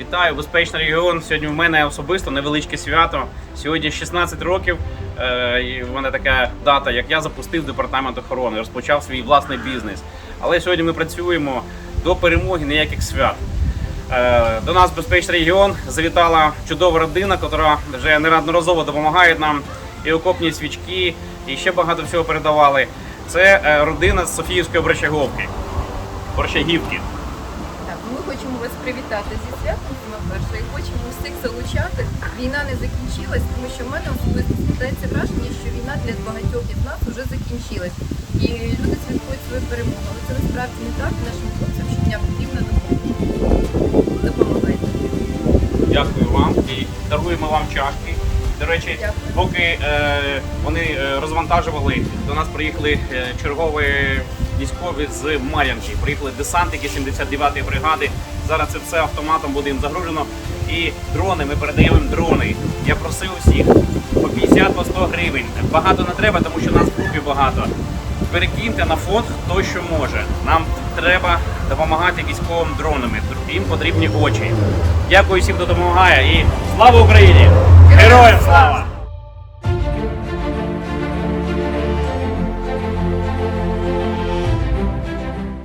Вітаю, безпечний регіон. Сьогодні в мене особисто невеличке свято. Сьогодні 16 років. е, І в мене така дата, як я запустив департамент охорони, розпочав свій власний бізнес. Але сьогодні ми працюємо до перемоги ніяких свят. Е, До нас безпечний регіон завітала чудова родина, яка вже неодноразово допомагає нам і окопні свічки, і ще багато всього передавали. Це е, родина з Софіївської Борщаговки. Борщагівки. Хочемо вас привітати зі святом перше і хочемо всіх залучати. Війна не закінчилась, тому що в мене особисто складається враження, що війна для багатьох із нас вже закінчилась. І люди святкують свою перемогу. Але це насправді не так. Нашим хлопцям щодня потрібна допомога. Допомагайте. Дякую вам і даруємо вам чашки. До речі, поки е, вони е, розвантажували, до нас приїхали е, чергові військові з Мар'янки. Приїхали десантники 79-ї бригади. Зараз це все автоматом буде їм загружено. І дрони, ми передаємо їм дрони. Я просив усіх по 50 по 100 гривень. Багато не треба, тому що нас в групі багато. Перекиньте на фонд хто що може. Нам треба допомагати військовим дронами. Їм потрібні очі. Дякую всім, хто допомагає. І слава Україні! Героям слава!